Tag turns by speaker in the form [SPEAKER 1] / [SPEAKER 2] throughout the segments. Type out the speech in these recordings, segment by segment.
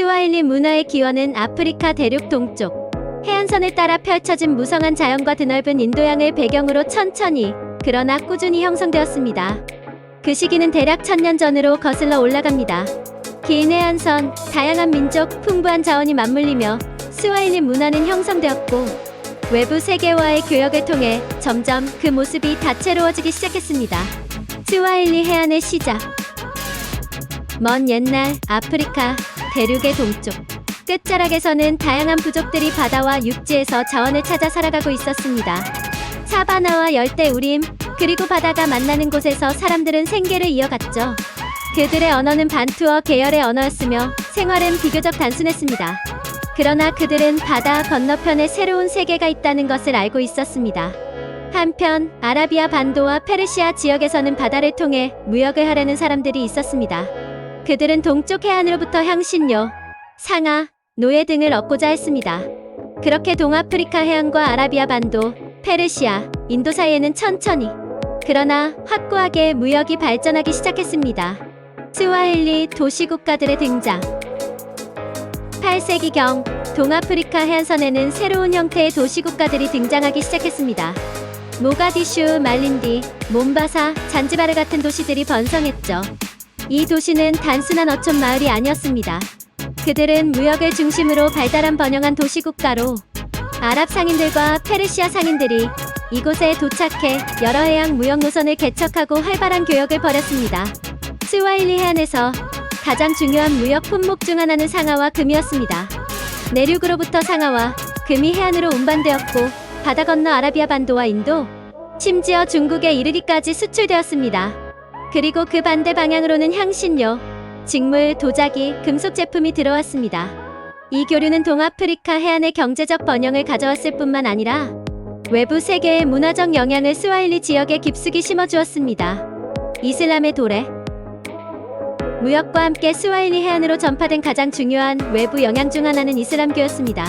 [SPEAKER 1] 스와힐리 문화의 기원은 아프리카 대륙 동쪽 해안선을 따라 펼쳐진 무성한 자연과 드넓은 인도양을 배경으로 천천히 그러나 꾸준히 형성되었습니다. 그 시기는 대략 천년 전으로 거슬러 올라갑니다. 긴 해안선, 다양한 민족, 풍부한 자원이 맞물리며 스와힐리 문화는 형성되었고 외부 세계와의 교역을 통해 점점 그 모습이 다채로워지기 시작했습니다. 스와힐리 해안의 시작 먼 옛날 아프리카 대륙의 동쪽 끝자락에서는 다양한 부족들이 바다와 육지에서 자원을 찾아 살아가고 있었습니다. 사바나와 열대 우림 그리고 바다가 만나는 곳에서 사람들은 생계를 이어갔죠. 그들의 언어는 반투어 계열의 언어였으며 생활은 비교적 단순했습니다. 그러나 그들은 바다 건너편에 새로운 세계가 있다는 것을 알고 있었습니다. 한편 아라비아 반도와 페르시아 지역에서는 바다를 통해 무역을 하려는 사람들이 있었습니다. 그들은 동쪽 해안으로부터 향신료, 상아, 노예 등을 얻고자 했습니다. 그렇게 동아프리카 해안과 아라비아 반도, 페르시아, 인도 사이에는 천천히 그러나 확고하게 무역이 발전하기 시작했습니다. 스와힐리 도시 국가들의 등장 8세기경 동아프리카 해안선에는 새로운 형태의 도시 국가들이 등장하기 시작했습니다. 모가디슈, 말린디, 몬바사, 잔지바르 같은 도시들이 번성했죠. 이 도시는 단순한 어촌 마을이 아니었습니다. 그들은 무역을 중심으로 발달한 번영한 도시국가로 아랍 상인들과 페르시아 상인들이 이곳에 도착해 여러 해양 무역 노선을 개척하고 활발한 교역을 벌였습니다. 스와힐리 해안에서 가장 중요한 무역 품목 중 하나는 상아와 금이었습니다. 내륙으로부터 상아와 금이 해안으로 운반되었고 바다 건너 아라비아 반도와 인도, 심지어 중국에 이르기까지 수출되었습니다. 그리고 그 반대 방향으로는 향신료, 직물, 도자기, 금속 제품이 들어왔습니다. 이 교류는 동아프리카 해안의 경제적 번영을 가져왔을 뿐만 아니라 외부 세계의 문화적 영향을 스와힐리 지역에 깊숙이 심어주었습니다. 이슬람의 도래 무역과 함께 스와힐리 해안으로 전파된 가장 중요한 외부 영향 중 하나는 이슬람교였습니다.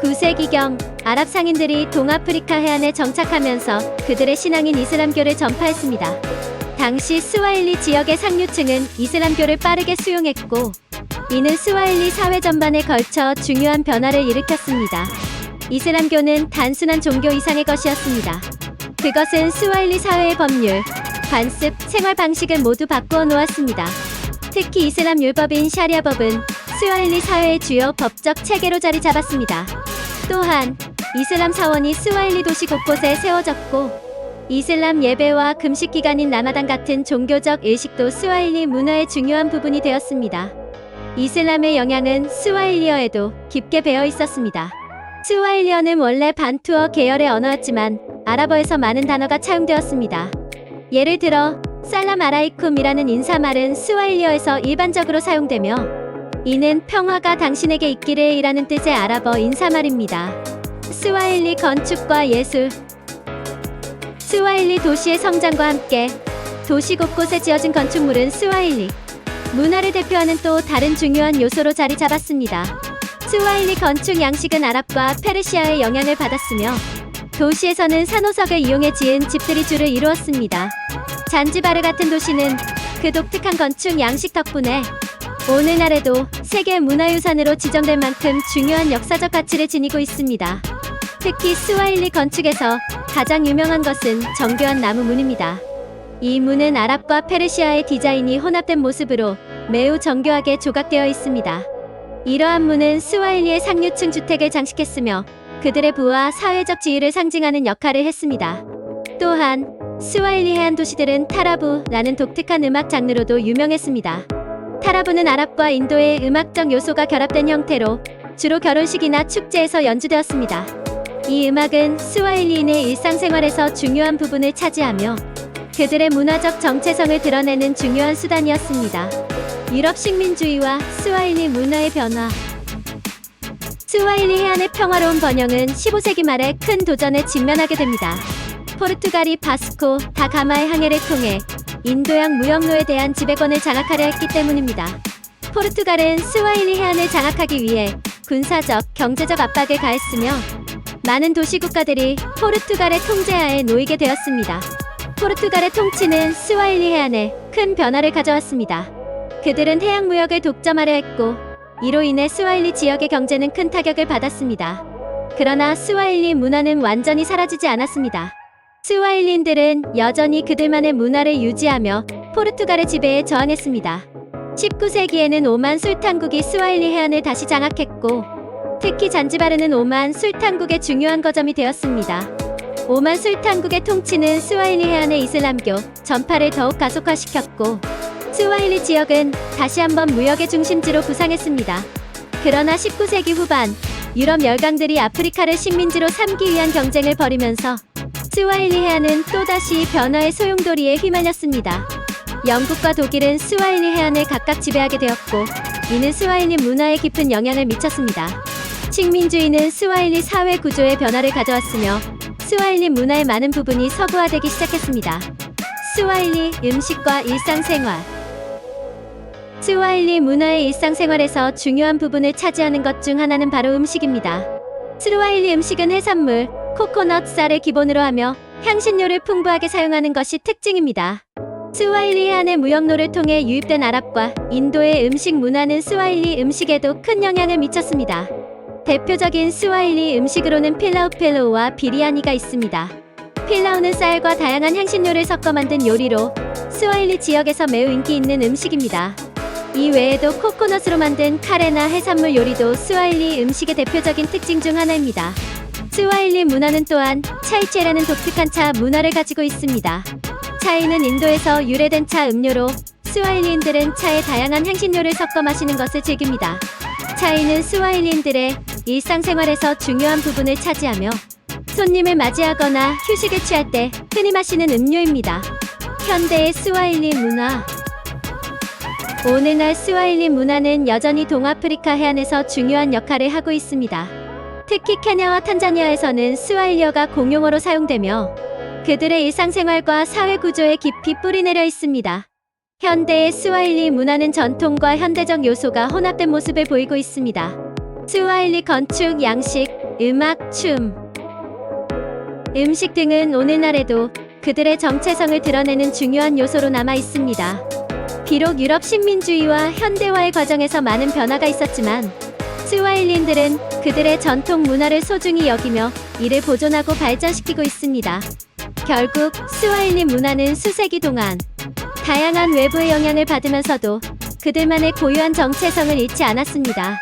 [SPEAKER 1] 9세기경 아랍 상인들이 동아프리카 해안에 정착하면서 그들의 신앙인 이슬람교를 전파했습니다. 당시 스와힐리 지역의 상류층은 이슬람교를 빠르게 수용했고 이는 스와힐리 사회 전반에 걸쳐 중요한 변화를 일으켰습니다. 이슬람교는 단순한 종교 이상의 것이었습니다. 그것은 스와힐리 사회의 법률, 관습, 생활 방식을 모두 바꾸어 놓았습니다. 특히 이슬람 율법인 샤리아법은 스와힐리 사회의 주요 법적 체계로 자리 잡았습니다. 또한 이슬람 사원이 스와힐리 도시 곳곳에 세워졌고 이슬람 예배와 금식 기간인 라마단 같은 종교적 의식도 스와힐리 문화의 중요한 부분이 되었습니다. 이슬람의 영향은 스와힐리어에도 깊게 배어 있었습니다. 스와힐리어는 원래 반투어 계열의 언어였지만 아랍어에서 많은 단어가 차용되었습니다. 예를 들어 살람 아라이쿰이라는 인사말은 스와힐리어에서 일반적으로 사용되며 이는 평화가 당신에게 있기를 이라는 뜻의 아랍어 인사말입니다. 스와힐리 건축과 예술 스와힐리 도시의 성장과 함께 도시 곳곳에 지어진 건축물은 스와힐리 문화를 대표하는 또 다른 중요한 요소로 자리 잡았습니다. 스와힐리 건축 양식은 아랍과 페르시아의 영향을 받았으며 도시에서는 산호석을 이용해 지은 집들이 주를 이루었습니다. 잔지바르 같은 도시는 그 독특한 건축 양식 덕분에 오늘날에도 세계 문화유산으로 지정될 만큼 중요한 역사적 가치를 지니고 있습니다. 특히 스와힐리 건축에서 가장 유명한 것은 정교한 나무 문입니다. 이 문은 아랍과 페르시아의 디자인이 혼합된 모습으로 매우 정교하게 조각되어 있습니다. 이러한 문은 스와힐리의 상류층 주택을 장식했으며 그들의 부와 사회적 지위를 상징하는 역할을 했습니다. 또한 스와힐리 해안 도시들은 타라부라는 독특한 음악 장르로도 유명했습니다. 타라부는 아랍과 인도의 음악적 요소가 결합된 형태로 주로 결혼식이나 축제에서 연주되었습니다. 이 음악은 스와힐리인의 일상생활에서 중요한 부분을 차지하며 그들의 문화적 정체성을 드러내는 중요한 수단이었습니다. 유럽 식민주의와 스와힐리 문화의 변화 스와힐리 해안의 평화로운 번영은 15세기 말에 큰 도전에 직면하게 됩니다. 포르투갈이 바스코, 다 가마의 항해를 통해 인도양 무역로에 대한 지배권을 장악하려 했기 때문입니다. 포르투갈은 스와힐리 해안을 장악하기 위해 군사적, 경제적 압박을 가했으며 많은 도시 국가들이 포르투갈의 통제하에 놓이게 되었습니다. 포르투갈의 통치는 스와힐리 해안에 큰 변화를 가져왔습니다. 그들은 해양 무역을 독점하려 했고 이로 인해 스와힐리 지역의 경제는 큰 타격을 받았습니다. 그러나 스와힐리 문화는 완전히 사라지지 않았습니다. 스와힐린들은 여전히 그들만의 문화를 유지하며 포르투갈의 지배에 저항했습니다. 19세기에는 오만 술탄국이 스와힐리 해안을 다시 장악했고 특히 잔지바르는 오만 술탄국의 중요한 거점이 되었습니다. 오만 술탄국의 통치는 스와힐리 해안의 이슬람교 전파를 더욱 가속화시켰고 스와힐리 지역은 다시 한번 무역의 중심지로 부상했습니다. 그러나 19세기 후반 유럽 열강들이 아프리카를 식민지로 삼기 위한 경쟁을 벌이면서 스와힐리 해안은 또다시 변화의 소용돌이에 휘말렸습니다. 영국과 독일은 스와힐리 해안을 각각 지배하게 되었고 이는 스와힐리 문화에 깊은 영향을 미쳤습니다. 식민주의는 스와힐리 사회 구조의 변화를 가져왔으며 스와힐리 문화의 많은 부분이 서구화되기 시작했습니다. 스와힐리 음식과 일상생활 스와힐리 문화의 일상생활에서 중요한 부분을 차지하는 것 중 하나는 바로 음식입니다. 스와힐리 음식은 해산물, 코코넛 쌀을 기본으로 하며 향신료를 풍부하게 사용하는 것이 특징입니다. 스와힐리 해안의 무역로를 통해 유입된 아랍과 인도의 음식 문화는 스와힐리 음식에도 큰 영향을 미쳤습니다. 대표적인 스와힐리 음식으로는 필라우 필로우와 비리아니가 있습니다. 필라우는 쌀과 다양한 향신료를 섞어 만든 요리로 스와힐리 지역에서 매우 인기 있는 음식입니다. 이 외에도 코코넛으로 만든 카레나 해산물 요리도 스와힐리 음식의 대표적인 특징 중 하나입니다. 스와힐리 문화는 또한 차이체라는 독특한 차 문화를 가지고 있습니다. 차이는 인도에서 유래된 차 음료로 스와힐리인들은 차에 다양한 향신료를 섞어 마시는 것을 즐깁니다. 차이는 스와힐리인들의 일상생활에서 중요한 부분을 차지하며 손님을 맞이하거나 휴식을 취할 때 흔히 마시는 음료입니다. 현대의 스와힐리 문화 오늘날 스와힐리 문화는 여전히 동아프리카 해안에서 중요한 역할을 하고 있습니다. 특히 케냐와 탄자니아에서는 스와힐리어가 공용어로 사용되며 그들의 일상생활과 사회 구조에 깊이 뿌리내려 있습니다. 현대의 스와힐리 문화는 전통과 현대적 요소가 혼합된 모습을 보이고 있습니다. 스와힐리 건축, 양식, 음악, 춤, 음식 등은 오늘날에도 그들의 정체성을 드러내는 중요한 요소로 남아 있습니다. 비록 유럽 식민주의와 현대화의 과정에서 많은 변화가 있었지만 스와힐린들은 그들의 전통 문화를 소중히 여기며 이를 보존하고 발전시키고 있습니다. 결국 스와힐리 문화는 수세기 동안 다양한 외부의 영향을 받으면서도 그들만의 고유한 정체성을 잃지 않았습니다.